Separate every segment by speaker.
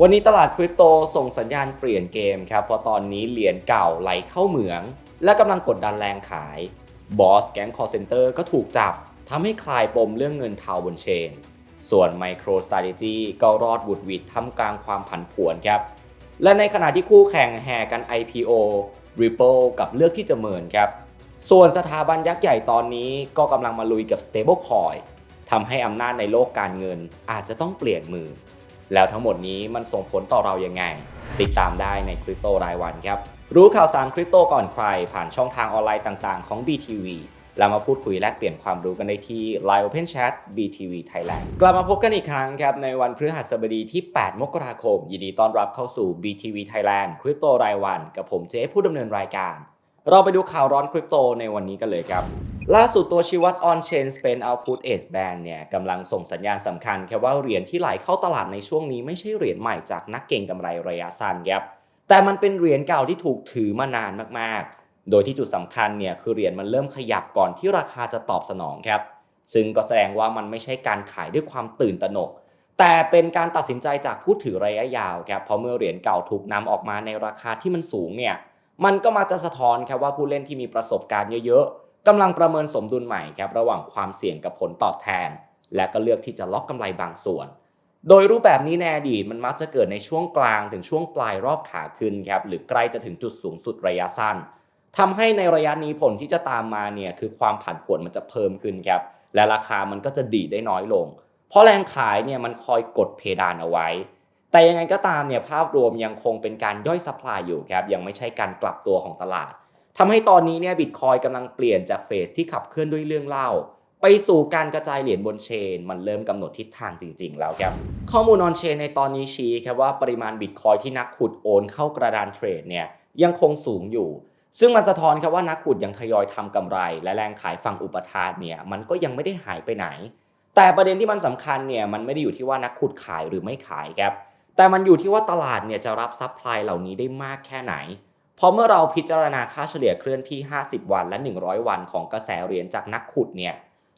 Speaker 1: วันนี้ตลาดคริปโตส่งสัญญาณเปลี่ยนเกมครับ เพราะตอนนี้เหรียญเก่าไหลเข้าเหมือง และกำลังกดดันแรงขาย บอสแก๊งคอร์เซนเตอร์ก็ถูกจับทำให้คลายปมเรื่องเงินเทาบนเชน ส่วน Micro Strategy ก็รอดบุดวิดทำกลางความผันผวนครับ และในขณะที่คู่แข่งแห่กัน IPO Ripple กับเลือกที่จะเมินครับ ส่วนสถาบันยักษ์ใหญ่ตอนนี้ก็กำลังมาลุยกับ Stablecoin ทำให้อำนาจในโลกการเงินอาจจะต้องเปลี่ยนมือ แล้วทั้งหมดนี้มันส่งผลต่อเรายังไง ติดตามได้ในคริปโตรายวันครับ รู้ข่าวสารคริปโตก่อนใคร ผ่านช่องทางออนไลน์ต่างๆของ BTV แล้วมาพูดคุยแลกเปลี่ยนความรู้กันได้ที่ Line Open Chat BTV Thailand กลับมาพบกันอีกครั้งครับในวันพฤหัสบดีที่ 8 มกราคม ยินดีต้อนรับเข้าสู่ BTV Thailand คริปโตรายวัน กับผมเจ๊ผู้ดำเนินรายการ เราไปดูข่าวร้อนคริปโตในวันนี้กันเลยครับ ล่าสุดตัวชี้วัด On-Chain Spend Output Edge Band เนี่ยกำลังส่งสัญญาณสำคัญแค่ว่าเหรียญที่ไหลเข้าตลาดในช่วงนี้ไม่ใช่เหรียญใหม่จากนักเก็งกำไรระยะสั้นครับแต่มันเป็นเหรียญเก่าที่ถูกถือมานานมากๆ โดยที่จุดสำคัญเนี่ยคือเหรียญมันเริ่มขยับก่อนที่ราคาจะตอบสนองครับ ซึ่งก็แสดงว่ามันไม่ใช่การขายด้วยความตื่นตระหนก แต่เป็นการตัดสินใจจากผู้ถือระยะยาวครับเพราะเมื่อเหรียญเก่าถูกนำออกมาในราคาที่มันสูงเนี่ย มันก็มาจะสะท้อนครับว่าผู้เล่นที่มีประสบการณ์เยอะๆกำลังประเมินสมดุลใหม่ครับระหว่างความเสี่ยงกับผลตอบแทน และก็เลือกที่จะล็อกกำไรบางส่วน โดยรูปแบบนี้ในอดีตมันมักจะเกิดในช่วงกลางถึงช่วงปลายรอบขาขึ้นครับหรือใกล้จะถึงจุดสูงสุดระยะสั้นทำให้ในระยะนี้ผลที่จะตามมาเนี่ยคือความผันผวนมันจะเพิ่มขึ้นครับและราคามันก็จะดีดได้น้อยลง เพราะแรงขายเนี่ยมันคอยกดเพดานเอาไว้ แต่ยังไงก็ตามเนี่ยภาพรวมยังคงเป็นการย่อยซัพพลายอยู่ครับยังไม่ใช่การกลับตัวของตลาดทำให้ตอนนี้เนี่ยบิตคอยกำลังเปลี่ยนจากเฟสที่ขับเคลื่อนด้วยเรื่องเล่า ไปสู่การกระจายเหรียญบนเชน มันเริ่มกำหนดทิศทางจริง ๆ แล้วครับข้อมูลออนเชนในตอนนี้ชี้ครับว่าปริมาณบิตคอยที่นักขุดโอนเข้ากระดานเทรดเนี่ยยังคงสูงอยู่ ซึ่งมันสะท้อนครับว่านักขุดยังทยอยทำกำไร และแรงขายฝั่งอุปทานเนี่ยมันก็ยังไม่ได้หายไปไหน แต่ประเด็นที่มันสำคัญเนี่ยมันไม่ได้อยู่ที่ว่านักขุดขายหรือไม่ขายครับ แต่มันอยู่ที่ว่าตลาดเนี่ยจะรับซัพพลายเหล่านี้ได้มากแค่ไหน เพราะเมื่อเราพิจารณาค่าเฉลี่ยเคลื่อนที่ 50 วันและ 100 วันของกระแสเหรียญจากนักขุดเนี่ย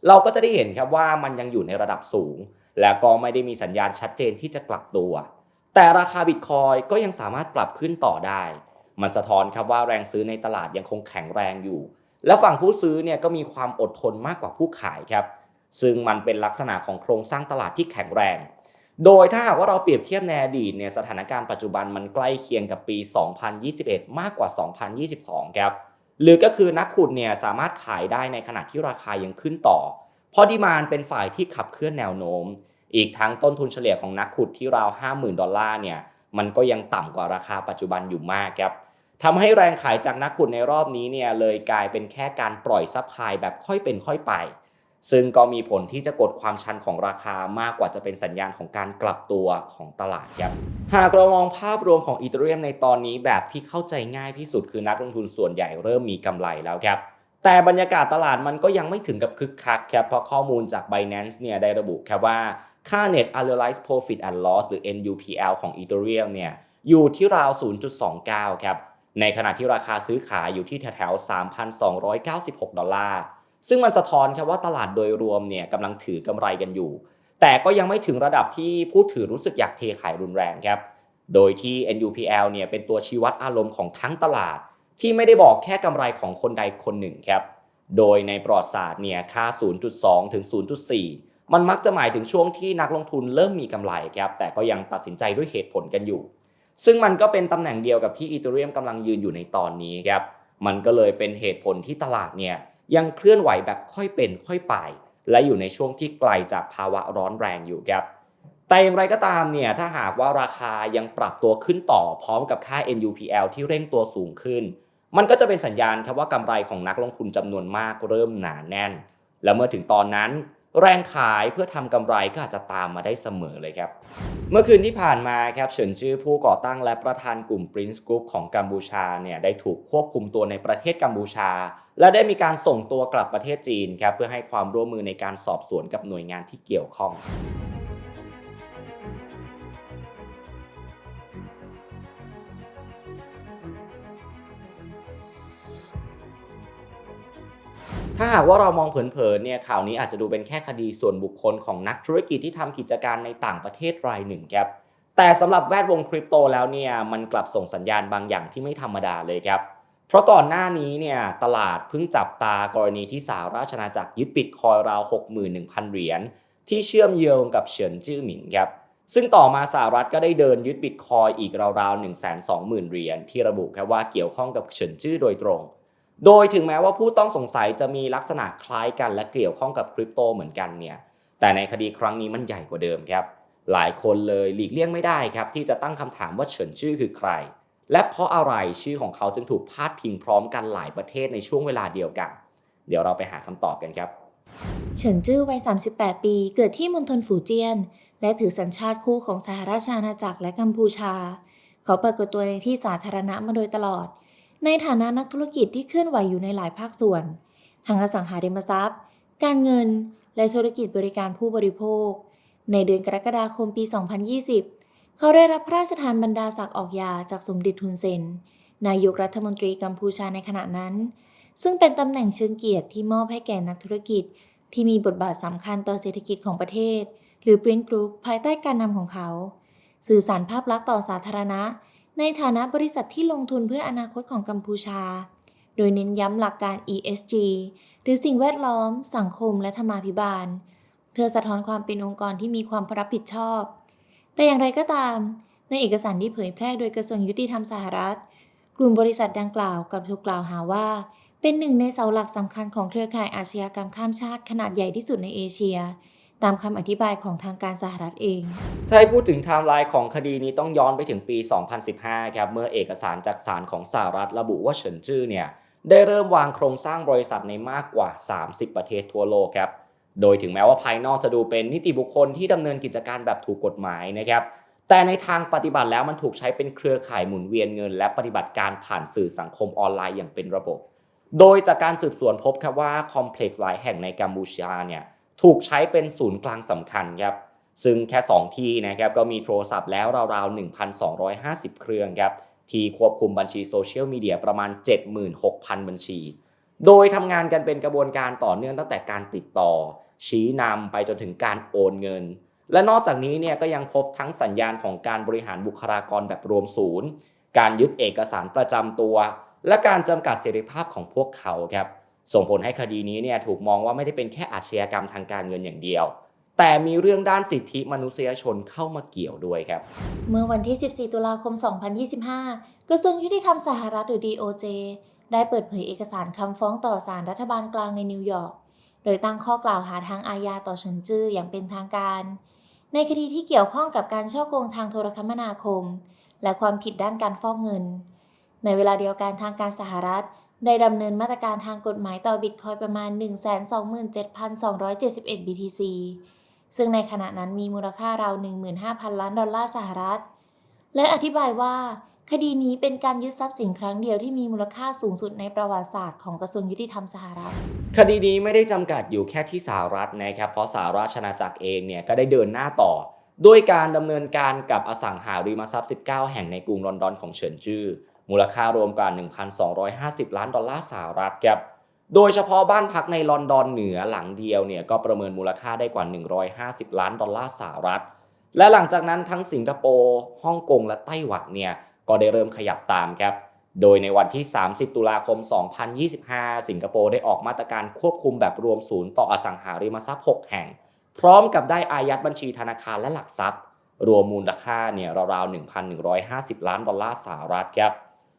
Speaker 1: เราก็จะได้เห็นครับว่ามันยังอยู่ในระดับสูง และก็ไม่ได้มีสัญญาณชัดเจนที่จะกลับตัว แต่ราคาบิตคอยก็ยังสามารถปรับขึ้นต่อได้ มันสะท้อนครับว่าแรงซื้อในตลาดยังคงแข็งแรงอยู่ และฝั่งผู้ซื้อเนี่ยก็มีความอดทนมากกว่าผู้ขายครับ ซึ่งมันเป็นลักษณะของโครงสร้างตลาดที่แข็งแรง โดยถ้าหากว่าเราเปรียบเทียบในอดีตเนี่ยสถานการณ์ปัจจุบันมันใกล้เคียงกับปี 2021 มากกว่า 2022 ครับ หรือก็คือนักขุดเนี่ยสามารถขายได้ในขณะที่ราคายังขึ้นต่อ เพราะดีมานเป็นฝ่ายที่ขับเคลื่อนแนวโน้ม อีกทั้งต้นทุนเฉลี่ยของนักขุดที่ราว 50,000 ดอลลาร์เนี่ยมันก็ยังต่ำกว่าราคาปัจจุบันอยู่มากครับทำให้แรงขายจากนักขุดในรอบนี้เนี่ยเลยกลายเป็นแค่การปล่อยซัพพลายแบบค่อยเป็นค่อยไป ซึ่งก็มีผลที่จะกดความชันของราคามากกว่าจะเป็นสัญญาณของการกลับตัวของตลาดครับหากเรามองภาพรวมของอีเทเรียมในตอนนี้แบบที่เข้าใจง่ายที่สุดคือนักลงทุนส่วนใหญ่เริ่มมีกำไรแล้วครับแต่บรรยากาศตลาดมันก็ยังไม่ถึงกับคึกคักครับเพราะข้อมูลจาก Binance เนี่ยได้ระบุครับว่าค่า Net Unrealized Profit and Loss หรือ NUPL ของ Ethereum เนี่ยอยู่ที่ราว 0.29 ครับ ในขณะที่ราคาซื้อขายอยู่ที่แถวๆ 3,296 ดอลลาร์ ซึ่งมันสะท้อนครับว่าตลาดโดยรวมเนี่ยกำลังถือกำไรกันอยู่ แต่ก็ยังไม่ถึงระดับที่ผู้ถือรู้สึกอยากเทขายรุนแรงครับ โดยที่ NUPL เนี่ยเป็นตัวชี้วัดอารมณ์ของทั้งตลาด ที่ไม่ได้บอกแค่กำไรของคนใดคนหนึ่งครับ โดยในประวัติศาสตร์เนี่ยค่า 0.2 ถึง 0.4 มันมักจะหมายถึงช่วงที่นักลงทุนเริ่มมีกำไรครับ แต่ก็ยังตัดสินใจด้วยเหตุผลกันอยู่ ซึ่งมันก็เป็นตำแหน่งเดียวกับที่อีเทเรียมกำลังยืนอยู่ในตอนนี้ครับ มันก็เลยเป็นเหตุผลที่ตลาดเนี่ย ยังเคลื่อนไหวแบบค่อยเป็นค่อยไป และอยู่ในช่วงที่ไกลจากภาวะร้อนแรงอยู่ครับแต่อย่างไรก็ตามเนี่ยถ้าหากว่าราคายังปรับตัวขึ้นต่อพร้อมกับค่า NUPL ที่เร่งตัวสูงขึ้น มันก็จะเป็นสัญญาณครับว่ากำไรของนักลงทุนจำนวนมากเริ่มหนาแน่น และเมื่อถึงตอนนั้น แรงขายเพื่อทำกำไรก็อาจจะตามมาได้เสมอเลยครับ เมื่อคืนที่ผ่านมาครับเฉินจื้อผู้ก่อตั้งและประธานกลุ่ม Prince Group ของกัมพูชาเนี่ยได้ถูกควบคุมตัวในประเทศกัมพูชา และได้มีการส่งตัวกลับประเทศจีนครับเพื่อให้ความร่วมมือในการสอบสวนกับหน่วยงานที่เกี่ยวข้องถ้าหากว่าเรามองเผินๆเนี่ยข่าวนี้อาจจะดูเป็นแค่คดีส่วนบุคคลของนักธุรกิจที่ทำกิจการในต่างประเทศรายหนึ่งครับแต่สำหรับแวดวงคริปโตแล้วเนี่ยมันกลับส่งสัญญาณบางอย่างที่ไม่ธรรมดาเลยครับ เพราะก่อนหน้านี้เนี่ยตลาดเพิ่งจับตากรณีที่สหราชอาณาจักรยึดบิตคอยราว 61,000 เหรียญที่เชื่อมโยงกับเฉินจื้อหมินครับซึ่งต่อมาสหรัฐก็ได้เดินยึดบิตคอยอีกราวๆ 120,000 เหรียญที่ระบุแค่ว่าเกี่ยวข้องกับเฉินจื้อโดยตรง โดยถึงแม้ว่าผู้ต้องสงสัยจะมีลักษณะคล้ายกันและเกี่ยวข้องกับคริปโตเหมือนกันเนี่ย แต่ในคดีครั้งนี้มันใหญ่กว่าเดิมครับ หลายคนเลยหลีกเลี่ยงไม่ได้ครับที่จะตั้งคำถามว่าเฉินจื้อคือใคร และเพราะอะไรชื่อของเขาจึงถูกพาดพิงพร้อมกันหลายประเทศในช่วงเวลาเดียวกัน เดี๋ยวเราไปหาคำตอบกันครับ
Speaker 2: เฉินจื้อวัย 38 ปี เกิดที่มณฑลฝูเจี้ยน และถือสัญชาติคู่ของสหราชอาณาจักรและกัมพูชา เขาเปรากตัวในที่สาธารณะมาโดยตลอด ในฐานะนักธุรกิจที่เคลื่อนไหวอยู่ในหลายภาคส่วนทั้งอสังหาริมทรัพย์ การเงิน และธุรกิจบริการผู้บริโภค ในเดือนกรกฎาคมปี 2020 เขาได้รับพระราชทานบรรดาศักดิ์ออกยาจากสมเด็จทุนเซน นายกรัฐมนตรีกัมพูชาในขณะนั้น ซึ่งเป็นตำแหน่งเชิงเกียรติที่มอบให้แก่นักธุรกิจ ที่มีบทบาทสำคัญต่อเศรษฐกิจของประเทศ หรือ Print Group ภายใต้การนำของเขา สื่อสารภาพลักษณ์ต่อสาธารณะ ในฐานะบริษัทที่ลงทุนเพื่ออนาคตของกัมพูชา โดยเน้นย้ำหลักการ ESG หรือสิ่งแวดล้อม สังคม และธรรมาภิบาล เพื่อสะท้อนความเป็นองค์กรที่มีความรับผิดชอบ แต่อย่างไรก็ตาม ในเอกสารที่เผยแพร่โดยกระทรวงยุติธรรมสหรัฐ กลุ่มบริษัทดังกล่าวกับถูกกล่าวหาว่า เป็นหนึ่งในเสาหลักสำคัญของเครือข่ายอาชญากรรมข้ามชาติขนาดใหญ่ที่สุดในเอเชีย ตามคำอธิบายของทางการสหรัฐเอง
Speaker 1: ถ้าให้พูดถึงไทม์ไลน์ของคดีนี้ต้องย้อนไปถึงปี 2015 ครับเมื่อเอกสารจากศาลของสหรัฐระบุว่าเฉินจื้อเนี่ยได้เริ่มวางโครงสร้างบริษัทในมากกว่า 30 ประเทศทั่วโลกครับ โดยถึงแม้ว่าภายนอกจะดูเป็นนิติบุคคลที่ดำเนินกิจการแบบถูกกฎหมายนะครับ แต่ในทางปฏิบัติแล้วมันถูกใช้เป็นเครือข่ายหมุนเวียนเงิน และปฏิบัติการผ่านสื่อสังคมออนไลน์อย่างเป็นระบบ โดยจากการสืบสวนพบครับว่าคอมเพล็กซ์หลายแห่งในกัมพูชาเนี่ยถูกใช้เป็นศูนย์กลางสำคัญครับซึ่งแค่ 2 ที่นะครับก็มีโทรศัพท์แล้วราวๆ 1,250 เครื่องครับที่ควบคุมบัญชีโซเชียลมีเดียประมาณ 76,000 บัญชี โดยทำงานกันเป็นกระบวนการต่อเนื่องตั้งแต่การติดต่อ ชี้นำไปจนถึงการโอนเงิน และนอกจากนี้เนี่ยก็ยังพบทั้งสัญญาณของการบริหารบุคลากรแบบรวมศูนย์ การยึดเอกสารประจำตัว และการจำกัดเสรีภาพของพวกเขาครับส่งผลให้คดีนี้เนี่ยถูกมองว่าไม่ได้เป็นแค่อาชญากรรมทางการเงินอย่างเดียว แต่มีเรื่องด้านสิทธิมนุษยชนเข้ามาเกี่ยวด้วยครับ
Speaker 2: เมื่อวันที่ 14 ตุลาคม 2025 กระทรวงยุติธรรมสหรัฐหรือ DOJ ได้เปิดเผยเอกสารคำฟ้องต่อศาลรัฐบาลกลางในนิวยอร์ก โดยตั้งข้อกล่าวหาทางอาญาต่อเฉินจื้ออย่างเป็นทางการ ในคดีที่เกี่ยวข้องกับการช่อโกงทางโทรคมนาคม และความผิดด้านการฟอกเงิน ในเวลาเดียวกันทางการสหรัฐ ได้ดำเนินมาตรการทางกฎหมายต่อบิตคอยประมาณ 127,271 BTC ซึ่งในขณะนั้นมีมูลค่าราว15,000 ล้านดอลลาร์สหรัฐ และอธิบายว่า คดีนี้เป็นการยึดทรัพย์สินครั้งเดียวที่มีมูลค่าสูงสุดในประวัติศาสตร์ของกระทรวงยุติธรรมสหรัฐ
Speaker 1: คดีนี้ไม่ได้จำกัดอยู่แค่ที่สหรัฐนะครับ เพราะสหราชอาณาจักรเองเนี่ยก็ได้เดินหน้าต่อ ด้วยการดำเนินการกับอสังหาริมทรัพย์ 19 แห่งในกรุงลอนดอนของเฉินจื้อ มูลค่ารวมกว่า 1,250 ล้านดอลลาร์สหรัฐครับ โดยเฉพาะบ้านพักในลอนดอนเหนือหลังเดียวเนี่ยก็ประเมินมูลค่าได้กว่า 150 ล้านดอลลาร์สหรัฐ และหลังจากนั้นทั้งสิงคโปร์ ฮ่องกง และไต้หวันเนี่ย ก็ได้เริ่มขยับตามครับ โดยในวันที่ 30 ตุลาคม 2025 สิงคโปร์ได้ออกมาตรการควบคุมแบบรวมศูนย์ต่ออสังหาริมทรัพย์ 6 แห่ง พร้อมกับได้อายัดบัญชีธนาคารและหลักทรัพย์ รวมมูลค่าเนี่ยราวๆ 1,150 ล้านดอลลาร์สหรัฐครับ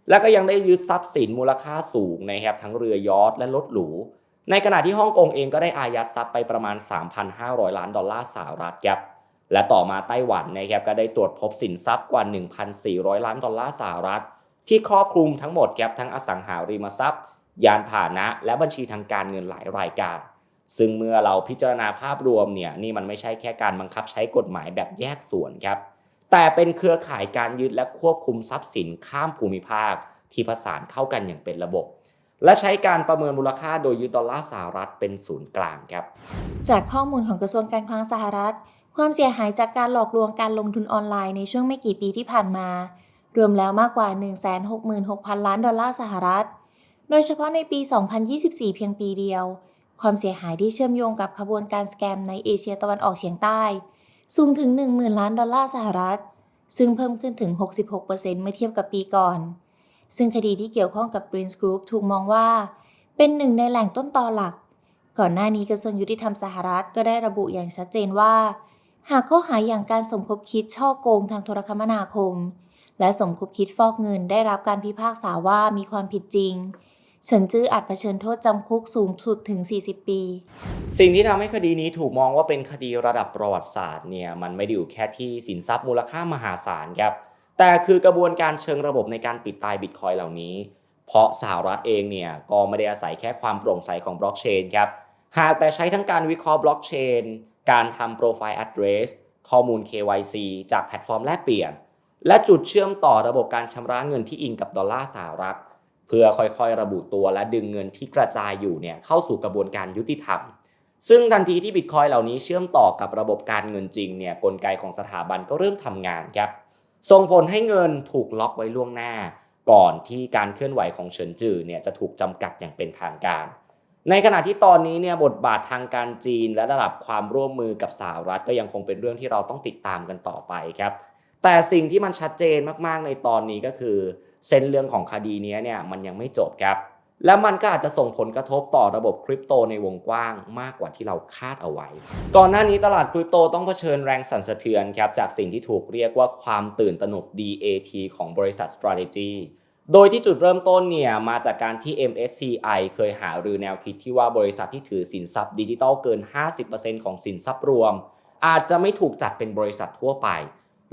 Speaker 1: และก็ยังได้ยึดทรัพย์สินมูลค่าสูงนะครับทั้งเรือยอทและรถหรู ในขณะที่ฮ่องกงเองก็ได้อายัดทรัพย์ไปประมาณ 3,500 ล้านดอลลาร์สหรัฐครับ และต่อมาไต้หวันนะครับก็ได้ตรวจพบสินทรัพย์กว่า 1,400 ล้านดอลลาร์สหรัฐ ที่ครอบคลุมทั้งหมดครับทั้งอสังหาริมทรัพย์ ยานพาหนะ และบัญชีทางการเงินหลายรายการ ซึ่งเมื่อเราพิจารณาภาพรวมเนี่ยนี่มันไม่ใช่แค่การบังคับใช้กฎหมายแบบแยกส่วนครับแต่เป็นเครือข่ายการยึดและควบคุมทรัพย์สินข้ามภูมิภาค ที่ผสานเข้ากันอย่างเป็นระบบ และใช้การประเมินมูลค่าโดยยึดดอลลาร์สหรัฐเป็นศูนย์กลางครับ
Speaker 2: จากข้อมูลของกระทรวงการคลังสหรัฐ ความเสียหายจากการหลอกลวงการลงทุนออนไลน์ในช่วงไม่กี่ปีที่ผ่านมา รวมแล้วมากกว่า 166,000 ล้านดอลลาร์สหรัฐ โดยเฉพาะในปี 2024 เพียงปีเดียว ความเสียหายที่เชื่อมโยงกับขบวนการสแกมในเอเชียตะวันออกเฉียงใต้ สูงถึง 10,000 ล้านดอลลาร์สหรัฐ ซึ่งเพิ่มขึ้นถึง 66%เมื่อเทียบกับปีก่อน ซึ่งคดีที่เกี่ยวข้องกับ Prince Group ถูกมองว่าเป็นหนึ่งในแหล่งต้นตอหลัก ก่อนหน้านี้กระทรวงยุติธรรมสหรัฐก็ได้ระบุอย่างชัดเจนว่า หากข้อหาอย่างการสมคบคิดช่อโกงทางโทรคมนาคม และสมคบคิดฟอกเงินได้รับการพิพากษาว่ามีความผิดจริงเฉินจื้ออาจเผชิญโทษจำคุกสูงสุดถึง 40 ปี
Speaker 1: สิ่งที่ทำให้คดีนี้ถูกมองว่าเป็นคดีระดับประวัติศาสตร์เนี่ยมันไม่ได้อยู่แค่ที่สินทรัพย์มูลค่ามหาศาลครับแต่คือกระบวนการเชิงระบบในการปิดตายบิตคอยเหล่านี้ เพราะสหรัฐเองเนี่ยก็ไม่ได้อาศัยแค่ความโปร่งใสของบล็อกเชนครับหากแต่ใช้ทั้งการวิเคราะห์บล็อกเชน การทำโปรไฟล์ address ข้อมูล KYC จากแพลตฟอร์มแลกเปลี่ยน และจุดเชื่อมต่อระบบการชำระเงินที่อิงกับดอลลาร์สหรัฐ เพื่อค่อยๆ ระบุตัวและดึงเงินที่กระจายอยู่เนี่ยเข้าสู่กระบวนการยุติธรรม ซึ่งทันทีที่บิตคอยเหล่านี้เชื่อมต่อกับระบบการเงินจริงเนี่ยกลไกของสถาบันก็เริ่มทำงานครับ ส่งผลให้เงินถูกล็อกไว้ล่วงหน้า ก่อนที่การเคลื่อนไหวของเฉินจือเนี่ยจะถูกจำกัดอย่างเป็นทางการ ในขณะที่ตอนนี้เนี่ยบทบาททางการจีนและระดับความร่วมมือกับสหรัฐก็ยังคงเป็นเรื่องที่เราต้องติดตามกันต่อไปครับ แต่สิ่งที่มันชัดเจนมากๆในตอนนี้ก็คือ เส้นเรื่องของคดีนี้เนี่ยมันยังไม่จบครับ และมันก็อาจจะส่งผลกระทบต่อระบบคริปโตในวงกว้างมากกว่าที่เราคาดเอาไว้ ก่อนหน้านี้ตลาดคริปโตต้องเผชิญแรงสั่นสะเทือนครับจากสิ่งที่ถูกเรียกว่าความตื่นตระหนก DAT ของบริษัท Strategy โดยที่จุดเริ่มต้นเนี่ยมาจากการที่ MSCI เคยหารือแนวคิดที่ว่าบริษัทที่ถือสินทรัพย์ดิจิทัลเกิน 50%ของสินทรัพย์รวม อาจจะไม่ถูกจัดเป็นบริษัททั่วไป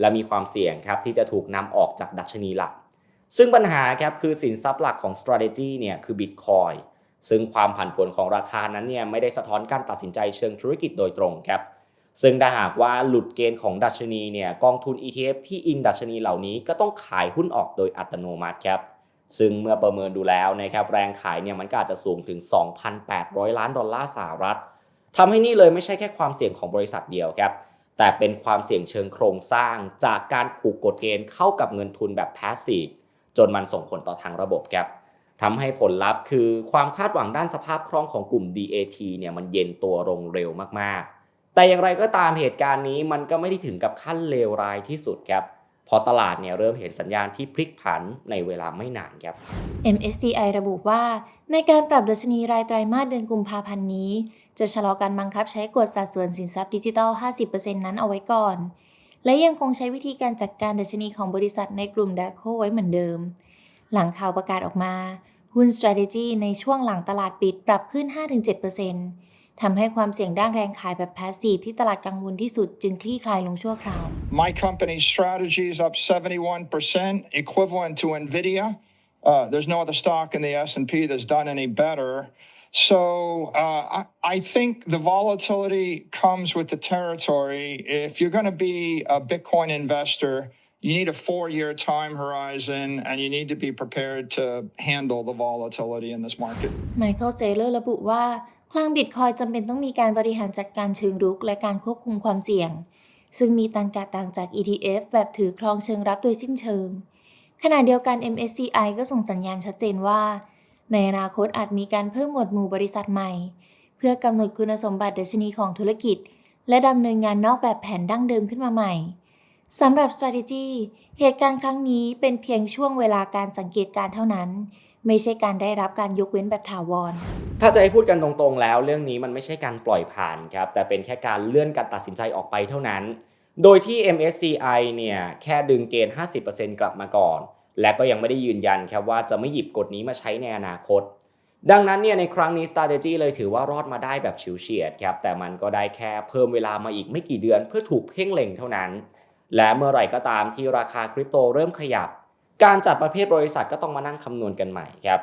Speaker 1: และมีความเสี่ยงครับที่จะถูกนำออกจากดัชนีหลัก ซึ่งปัญหาครับคือสินทรัพย์หลักของ strategy เนี่ยคือ Bitcoin ซึ่งความผันผวนของราคานั้นเนี่ยไม่ได้สะท้อนการตัดสินใจเชิงธุรกิจโดยตรงครับ ซึ่งถ้าหากว่าหลุดเกณฑ์ของดัชนีเนี่ยกองทุน ETF ที่อิงดัชนีเหล่านี้ก็ต้องขายหุ้นออกโดยอัตโนมัติครับซึ่งเมื่อประเมินดูแล้วนะครับแรงขายเนี่ยมันก็อาจจะสูงถึง 2,800 ล้านดอลลาร์สหรัฐทำให้นี่เลยไม่ใช่แค่ความเสี่ยงของบริษัทเดียวครับแต่เป็นความเสี่ยงเชิงโครงสร้างจากการผูกกฎเกณฑ์เข้ากับเงินทุนแบบ passive จนมันส่งผลต่อทางระบบครับทำให้ผลลัพธ์คือความคาดหวังด้านสภาพคล่องของกลุ่ม DAT เนี่ยมันเย็นตัวลงเร็วมาก แต่อย่างไรก็ตามเหตุการณ์นี้มันก็ไม่ได้ถึงกับขั้นเลวร้ายที่สุดครับพราะตลาดเนี่ยเริ่มเห็นสัญญาณที่พลิกผันในเวลาไม่นานครับ
Speaker 2: MSCI ระบุว่า ในการปรับดัชนีรายไตรมาสเดือนกุมภาพันธ์นี้ จะชะลอการบังคับใช้กฎสัดส่วนสินทรัพย์ดิจิทัล 50%นั้นเอาไว้ก่อน และยังคงใช้วิธีการจัดการดัชนีของบริษัทในกลุ่ม d a c o ไว้เหมือนเดิม หลังข่าวประกาศออกมา หุ้น strategy ในช่วงหลังตลาดปิดปรับขึ้น 5-7% ทำให้ความเสี่ยงด้านแรงขายแบบ passive ที่ตลาดกังวลที่สุดจึงคลี่คลายลงชั่วคราว
Speaker 3: My company's strategy is up 71%, equivalent to NVIDIA. Uh, there's no other stock in the S&P that's done any better. So uh, I, I think the volatility comes with the territory. If you're going to be a Bitcoin investor, you need a four-year time horizon, and you need to be prepared to handle the volatility in this market.
Speaker 2: ไมเคิลเซเลอร์ระบุว่า คลังบิตคอยจำเป็นต้องมีการบริหารจัดการเชิงรุก และการควบคุมความเสี่ยง ซึ่งมีตันกาต่างจาก ETF แบบถือครองเชิงรับโดยสิ้นเชิง ขณะเดียวกัน MSCI ก็ส่งสัญญาณชัดเจนว่า ในอนาคตอาจมีการเพิ่มหมวดหมู่บริษัทใหม่ เพื่อกำหนดคุณสมบัติดัชนีของธุรกิจ และดำเนินงานนอกแบบแผนดั้งเดิมขึ้นมาใหม่สำหรับ strategy เหตุการณ์ครั้งนี้เป็นเพียงช่วงเวลาการสังเกตการณ์เท่านั้น ไม่ใช่การได้รับการยกเว้นแบบถาวร
Speaker 1: ถ้าจะให้พูดกันตรงๆแล้ว เรื่องนี้มันไม่ใช่การปล่อยผ่านครับแต่เป็นแค่การเลื่อนการตัดสินใจออกไปเท่านั้น โดยที่ MSCI เนี่ยแค่ดึงเกณฑ์ 50%กลับมาก่อน และก็ยังไม่ได้ยืนยันครับว่าจะไม่หยิบกฎนี้มาใช้ในอนาคต ดังนั้นเนี่ยในครั้งนี้ strategy เลยถือว่ารอดมาได้แบบฉิวเฉียดครับแต่มันก็ได้แค่เพิ่มเวลามาอีกไม่กี่เดือนเพื่อถูกเพ่งเล็งเท่านั้น และเมื่อไหร่ก็ตามที่ราคาคริปโตเริ่มขยับ การจัดประเภทบริษัทก็ต้องมานั่งคำนวณกันใหม่ครับ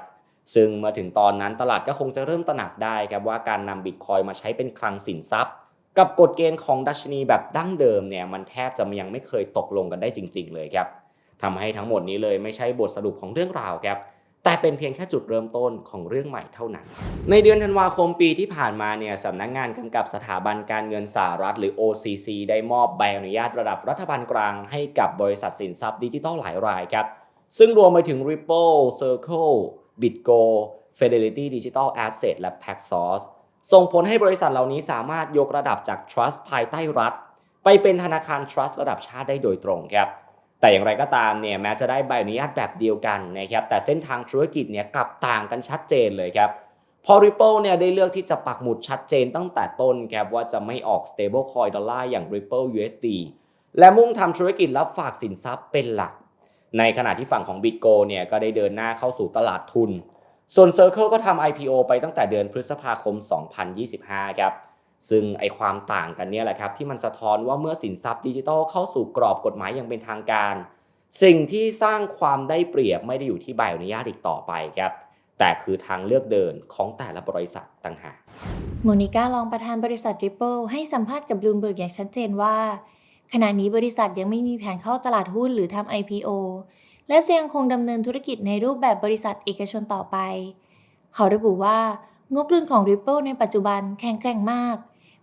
Speaker 1: ซึ่งเมื่อถึงตอนนั้นตลาดก็คงจะเริ่มตระหนักได้ครับว่าการนำบิตคอยมาใช้เป็นคลังสินทรัพย์ กับกฎเกณฑ์ของดัชนีแบบดั้งเดิมเนี่ยมันแทบจะยังไม่เคยตกลงกันได้จริง ๆ เลยครับทำให้ทั้งหมดนี้เลยไม่ใช่บทสรุปของเรื่องราวครับแต่เป็นเพียงแค่จุดเริ่มต้นของเรื่องใหม่เท่านั้น ในเดือนธันวาคมปีที่ผ่านมาเนี่ยสำนักงานกำกับสถาบันการเงินสหรัฐหรือ OCC ได้มอบใบอนุญาตระดับรัฐบาลกลางให้กับบริษัทสินทรัพย์ดิจิทัลหลายรายครับ ซึ่งรวมไปถึง Ripple, Circle, BitGo, Fidelity Digital Asset และ Paxos ส่งผลให้บริษัทเหล่านี้สามารถยกระดับจาก Trust ภายใต้รัฐ ไปเป็นธนาคาร Trust ระดับชาติได้โดยตรงครับแต่อย่างไรก็ตามเนี่ยแม้จะได้ใบอนุญาตแบบเดียวกันนะครับแต่เส้นทางธุรกิจเนี่ยกลับต่างกันชัดเจนเลยครับพอ Ripple เนี่ยได้เลือกที่จะปักหมุดชัดเจนตั้งแต่ต้นครับว่าจะไม่ออก stablecoin ดอลลาร์อย่าง Ripple USD และมุ่งทำธุรกิจรับฝากสินทรัพย์เป็นหลัก ในขณะที่ฝั่งของ Bitgo เนี่ยก็ได้เดินหน้าเข้าสู่ตลาดทุน ส่วน Circle ก็ทำ IPO ไปตั้งแต่เดือนพฤษภาคม 2025 ครับ ซึ่งไอความต่างกันเนี่ยแหละครับที่มันสะท้อนว่าเมื่อสินทรัพย์ดิจิทัลเข้าสู่กรอบกฎหมายอย่างเป็นทางการ สิ่งที่สร้างความได้เปรียบไม่ได้อยู่ที่ใบอนุญาตอีกต่อไปครับแต่คือทางเลือกเดินของแต่ละบริษัทต่างหาก
Speaker 2: โมนิก้ารองประธานบริษัท Ripple ให้สัมภาษณ์กับบลูมเบิร์กอย่างชัดเจนว่า ขณะนี้บริษัทยังไม่มีแผนเข้าตลาดหุ้นหรือทำ IPO และจะยังคงดำเนินธุรกิจในรูปแบบบริษัทเอกชนต่อไป เขาระบุว่างบดุลของ Ripple ในปัจจุบันแข็งแกร่งมาก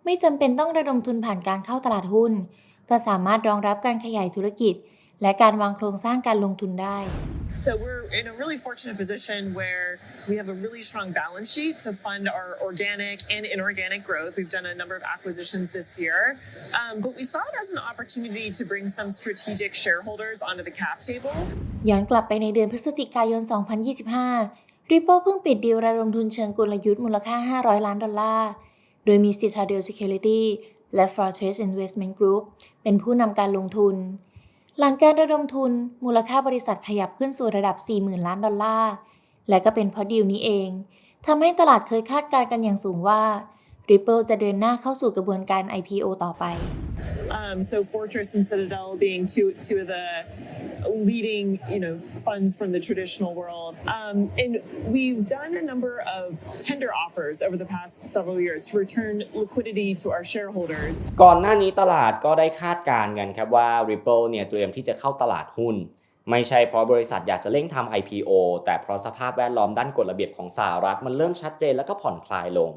Speaker 2: ไม่จำเป็นต้องระดมทุนผ่านการเข้าตลาดหุ้น ก็สามารถรองรับการขยายธุรกิจ และการวางโครงสร้างการลงทุนได้
Speaker 4: So we're in a really fortunate position where we have a really strong balance sheet to fund our organic and inorganic growth. We've done a number of acquisitions this year, um, but we saw it as an opportunity to bring some strategic shareholders onto the cap table.
Speaker 2: ย้อนกลับไปในเดือนพฤศจิกายน 2025 Ripple เพิ่งปิดดีลระดมทุนเชิงกลยุทธ์มูลค่า 500 ล้านดอลลาร์ โดยมี Citadel Security และ Fortress Investment Group เป็นผู้นำการลงทุน หลังการระดมทุนมูลค่าบริษัทขยับขึ้นสู่ระดับ 40,000 ล้านดอลลาร์ และก็เป็นเพราะดีลนี้เองทำให้ตลาดเคยคาดการณ์กันอย่างสูงว่า Ripple จะเดินหน้าเข้าสู่กระบวนการ IPO ต่อไป
Speaker 4: Um, so Fortress and Citadel being two two of the leading you know funds from the traditional world, um, and we've done a number of tender offers over the past several years to return liquidity to our shareholders.
Speaker 1: ก่อนหน้านี้ตลาดก็ได้คาดการณ์กันครับว่า Ripple เนี่ยเตรียมที่จะเข้าตลาดหุ้น ไม่ใช่เพราะบริษัทอยากจะเร่งทำ IPO แต่เพราะสภาพแวดล้อมด้านกฎระเบียบของสหรัฐมันเริ่มชัดเจนแล้วก็ผ่อนคลายลง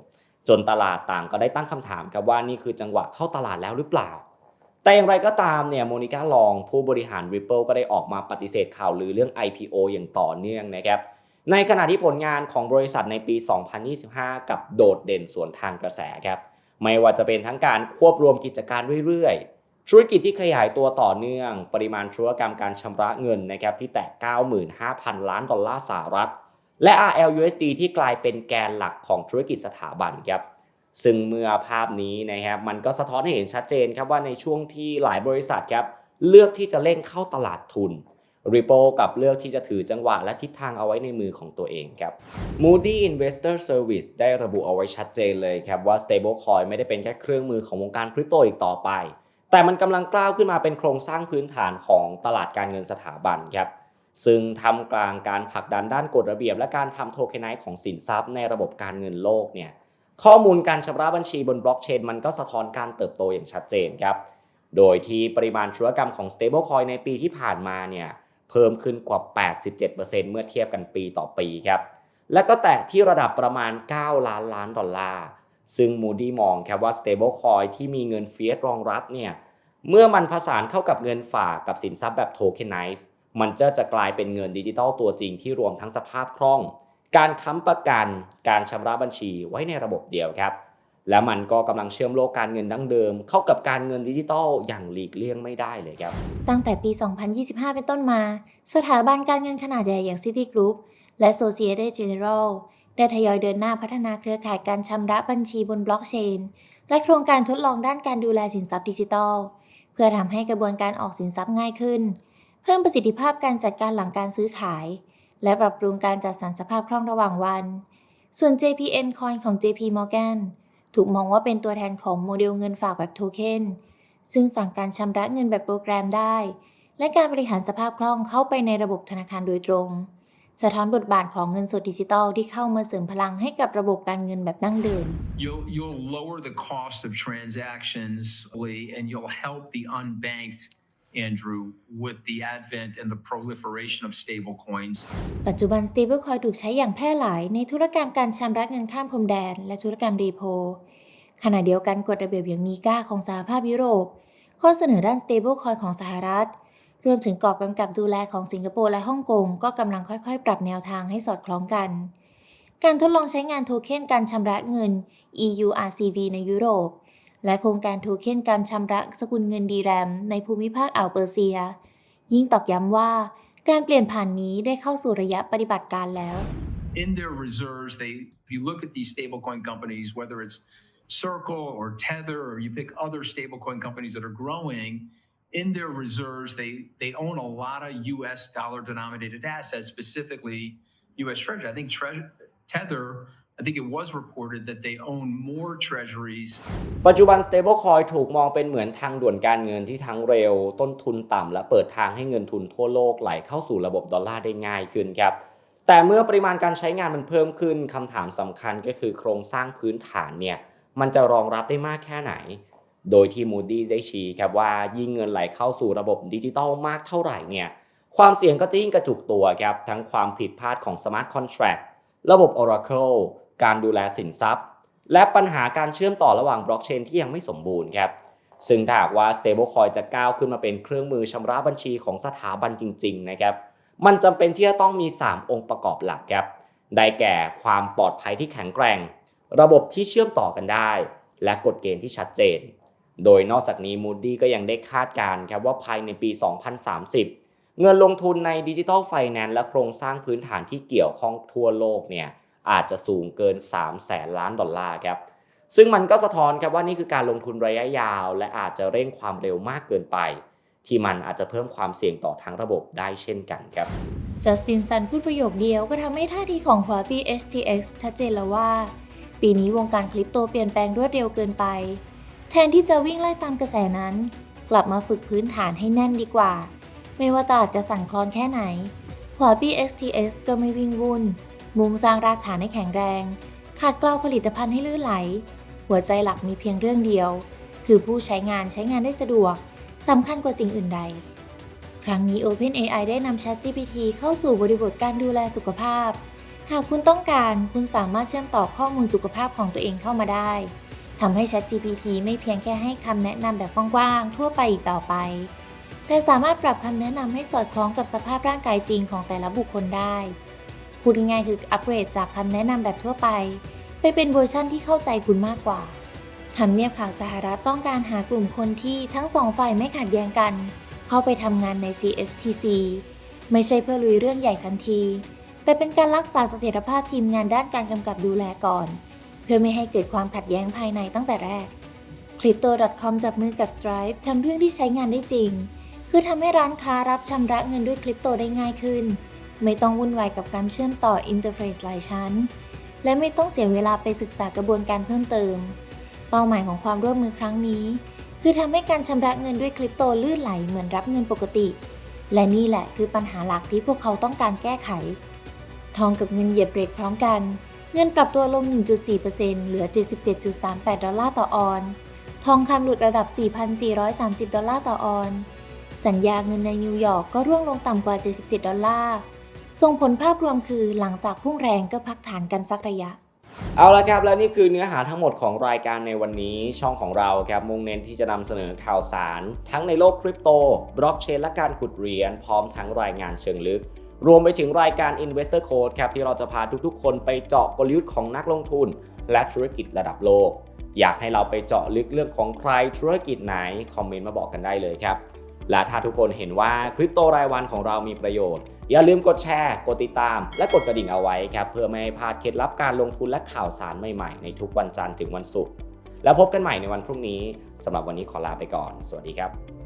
Speaker 1: จนตลาดต่างก็ได้ตั้งคำถามครับว่านี่คือจังหวะเข้าตลาดแล้วหรือเปล่า แต่อย่างไรก็ตามเนี่ยโมนิก้าลองผู้บริหาร Ripple ก็ได้ออกมาปฏิเสธข่าวลือเรื่อง IPO อย่างต่อเนื่องนะครับในขณะที่ผลงานของบริษัทในปี 2025 กับโดดเด่นสวนทางกระแสครับไม่ว่าจะเป็นทั้งการควบรวมกิจการเรื่อยๆ ธุรกิจที่ขยายตัวต่อเนื่อง ปริมาณธุรกรรมการชำระเงินนะครับที่แตะ 95,000 ล้านดอลลาร์สหรัฐ และ RLUSD ที่กลายเป็นแกนหลักของธุรกิจสถาบันครับซึ่งเมื่อภาพนี้นะครับมันก็สะท้อนให้เห็นชัดเจนครับว่าในช่วงที่หลายบริษัทครับเลือกที่จะเล่นเข้าตลาดทุน Ripple กับเลือกที่จะถือจังหวะและทิศทางเอาไว้ในมือของตัวเองครับ Moody Investor Service ได้ระบุเอาไว้ชัดเจนเลยครับว่า stablecoin ไม่ได้เป็นแค่เครื่องมือของวงการคริปโตอีกต่อไป แต่มันกำลังกล้าวขึ้นมาเป็นโครงสร้างพื้นฐานของตลาดการเงินสถาบันครับ ซึ่งทำกลางการผลักดันด้านกฎระเบียบ และการทำโทเคนไนซ์ของสินทรัพย์ในระบบการเงินโลกเนี่ยข้อมูลการชำระบัญชีบนบล็อกเชนมันก็สะท้อนการเติบโตอย่างชัดเจนครับ โดยที่ปริมาณธุรกรรมของ stablecoin ในปีที่ผ่านมาเนี่ยเพิ่มขึ้นกว่า 87%เมื่อเทียบกันปีต่อปีครับ และก็แตะที่ระดับประมาณ 9 ล้านล้านดอลลาร์ ซึ่ง Moody มองครับว่า stablecoin ที่มีเงินเฟียสรองรับเนี่ยเมื่อมันผสานเข้ากับเงินฝากกับสินทรัพย์แบบ tokenize มันจะจะกลายเป็นเงินดิจิทัลตัวจริงที่รวมทั้งสภาพคล่อง การค้ำประกัน การชำระบัญชีไว้ในระบบเดียวครับ และมันก็กำลังเชื่อมโลกการเงินดั้งเดิม เข้ากับการเงินดิจิทัลอย่างหลีกเลี่ยงไม่ได้เลยครับ
Speaker 2: ตั้งแต่ปี 2025 เป็นต้นมา สถาบันการเงินขนาดใหญ่อย่าง Citigroup และ Societe General ได้ทยอยเดินหน้าพัฒนาเครือข่ายการชำระบัญชีบนบล็อกเชน และโครงการทดลองด้านการดูแลสินทรัพย์ดิจิทัล เพื่อทำให้กระบวนการออกสินทรัพย์ง่ายขึ้น เพิ่มประสิทธิภาพการจัดการหลังการซื้อขาย และปรับปรุงการจัดสรรสภาพคล่องระหว่างวัน ส่วน JPN Coin ของ JP Morgan ถูกมองว่าเป็นตัวแทนของโมเดลเงินฝากแบบโทเค็นซึ่งฝั่งการชำระเงินแบบโปรแกรมได้ และการบริหารสภาพคล่องเข้าไปในระบบธนาคารโดยตรง สะท้อนบทบาทของเงินสดดิจิทัลที่เข้ามาเสริมพลังให้กับระบบการเงินแบบดั้งเดิม
Speaker 5: You'll, you'll lower the cost of transactions and you'll help the unbanked, Andrew, with the advent and the proliferation of stablecoins.
Speaker 2: ปัจจุบัน stablecoin ถูกใช้อย่างแพร่หลายในธุรกรรมการชำระเงินข้ามพรมแดน และธุรกรรมรีโพ ขณะเดียวกันกฎระเบียบอย่างมีก้าของสหภาพยุโรป ข้อเสนอด้าน stablecoin ของสหรัฐ รวมถึงกรอบกำกับดูแลของสิงคโปร์และฮ่องกง ก็กำลังค่อยๆ ปรับแนวทางให้สอดคล้องกัน การทดลองใช้งานโทเค็นการชำระเงิน EURCV ในยุโรป และโครงการโทเค็นการชำระสกุลเงินดีแรม ในภูมิภาคอ่าวเปอร์เซีย ยิ่งตอกย้ำว่าการเปลี่ยนผ่านนี้ได้เข้าสู่ระยะปฏิบัติการแล้ว
Speaker 5: in their reserves, they you look at these stablecoin companies, whether it's Circle or Tether, or you pick other stablecoin companies that are growing, in their reserves, they they own a lot of U.S. dollar denominated assets, specifically U.S. Treasury. I think Treasury Tether. I think it was reported that they own more treasuries
Speaker 1: ปัจจุบัน stablecoin ถูกมองเป็นเหมือนทางด่วนการเงินที่ทั้งเร็ว ต้นทุนต่ำและเปิดทางให้เงินทุนทั่วโลกไหลเข้าสู่ระบบดอลลาร์ได้ง่ายขึ้นครับ แต่เมื่อปริมาณการใช้งานมันเพิ่มขึ้นคำถามสำคัญก็คือโครงสร้างพื้นฐานเนี่ย มันจะรองรับได้มากแค่ไหน โดยที่ Moody's ได้ชี้ครับว่ายิ่งเงินไหลเข้าสู่ระบบดิจิตอลมากเท่าไหร่เนี่ยความเสี่ยงก็จะยิ่งกระจุกตัวครับทั้งความผิดพลาดของ Smart Contract ระบบ Oracle การดูแลสินทรัพย์ และปัญหาการเชื่อมต่อระหว่างบล็อกเชนที่ยังไม่สมบูรณ์ครับซึ่งถ้าหากว่า stablecoin จะก้าวขึ้นมาเป็นเครื่องมือชำระบัญชีของสถาบันจริงๆนะครับมันจำเป็นที่จะต้องมี 3 องค์ประกอบหลักครับได้แก่ความปลอดภัยที่แข็งแกร่ง ระบบที่เชื่อมต่อกันได้ และกฎเกณฑ์ที่ชัดเจน โดยนอกจากนี้ Moody ก็ยังได้คาดการณ์ครับว่าภายในปี 2030 เงินลงทุนในดิจิทัลไฟแนนซ์และโครงสร้างพื้นฐานที่เกี่ยวข้องทั่วโลกเนี่ย อาจจะสูงเกิน3แสนล้านดอลลาร์ครับซึ่งมันก็สะท้อนครับว่านี่คือการลงทุนระยะยาว และอาจจะเร่งความเร็วมากเกินไป ที่มันอาจจะเพิ่มความเสี่ยงต่อทั้งระบบได้เช่นกันครับ
Speaker 2: จัสตินซันพูดประโยคเดียวก็ทำให้ท่าทีของหัวปี HTX ชัดเจนแล้วว่า ปีนี้วงการคริปโตเปลี่ยนแปลงรวดเร็วเกินไป แทนที่จะวิ่งไล่ตามกระแสนั้น กลับมาฝึกพื้นฐานให้แน่นดีกว่า ไม่ว่าตลาดจะสั่นคลอนแค่ไหนหัวปี XTX ก็ไม่วิ่งวุ่น มุ่งสร้างรากฐานให้แข็งแรง ขาดเกลาผลิตภัณฑ์ให้ลื่นไหล หัวใจหลักมีเพียงเรื่องเดียว คือผู้ใช้งานใช้งานได้สะดวกสำคัญกว่าสิ่งอื่นใด ครั้งนี้ OpenAI ได้นำ ChatGPT เข้าสู่บริบทการดูแลสุขภาพ หากคุณต้องการคุณสามารถเชื่อมต่อข้อมูลสุขภาพของตัวเองเข้ามาได้ทำให้ ChatGPT ไม่เพียงแค่ให้คำแนะนำแบบกว้างๆทั่วไปอีกต่อไป แต่สามารถปรับคำแนะนำให้สอดคล้องกับสภาพร่างกายจริงของแต่ละบุคคลได้ พูดง่ายๆคืออัปเกรดจากคำแนะนำแบบทั่วไป ไปเป็นเวอร์ชั่นที่เข้าใจคุณมากกว่าทำเนียบข่าวสหรัฐต้องการหากลุ่มคนที่ทั้งสองฝ่ายไม่ขัดแย้งกัน เข้าไปทำงานใน CFTC ไม่ใช่เพื่อลุยเรื่องใหญ่ทันที แต่เป็นการรักษาเสถียรภาพทีมงานด้านการกำกับดูแลก่อน เพื่อไม่ให้เกิดความขัดแย้งภายในตั้งแต่แรก Crypto.com จับมือกับ Stripe ทำเรื่องที่ใช้งานได้จริง คือทำให้ร้านค้ารับชำระเงินด้วยคริปโตได้ง่ายขึ้น ไม่ต้องวุ่นวายกับการเชื่อมต่ออินเทอร์เฟซหลายชั้น และไม่ต้องเสียเวลาไปศึกษากระบวนการเพิ่มเติม เป้าหมายของความร่วมมือครั้งนี้ คือทำให้การชำระเงินด้วยคริปโตลื่นไหลเหมือนรับเงินปกติ และนี่แหละคือปัญหาหลักที่พวกเขาต้องการแก้ไข ทองกับเงินเหยียบเบรกพร้อมกัน เงินปรับตัวลง 1.4%เหลือ 77.38 ดอลลาร์ต่อออน ทองคำหลุดระดับ 4,430 ดอลลาร์ต่อออน สัญญาเงินในนิวยอร์กก็ร่วงลงต่ำกว่า 77 ดอลลาร์ ส่งผลภาพรวมคือหลังจากพุ่งแรงก็พักฐานกันสักระยะ
Speaker 1: เอาละครับและนี่คือเนื้อหาทั้งหมดของรายการในวันนี้ ช่องของเราครับมุ่งเน้นที่จะนำเสนอข่าวสาร ทั้งในโลกคริปโต บล็อกเชนและการขุดเหรียญพร้อมทั้งรายงานเชิงลึก รวมไปถึงรายการ Investor Code ครับที่เราจะพาทุกๆ คนไปเจาะกลยุทธ์ของนักลงทุน และธุรกิจระดับโลก อยากให้เราไปเจาะลึกเรื่องของใครธุรกิจไหนคอมเมนต์มาบอกกันได้เลยครับ และถ้าทุกคนเห็นว่าคริปโตรายวันของเรามีประโยชน์ อย่าลืมกดแชร์ กดติดตาม และกดกระดิ่งเอาไว้ครับ เพื่อไม่ให้พลาดเคล็ดลับการลงทุนและข่าวสารใหม่ๆ ในทุกวันจันทร์ถึงวันศุกร์แล้วพบกันใหม่ในวันพรุ่งนี้สำหรับวันนี้ขอลาไปก่อน สวัสดีครับ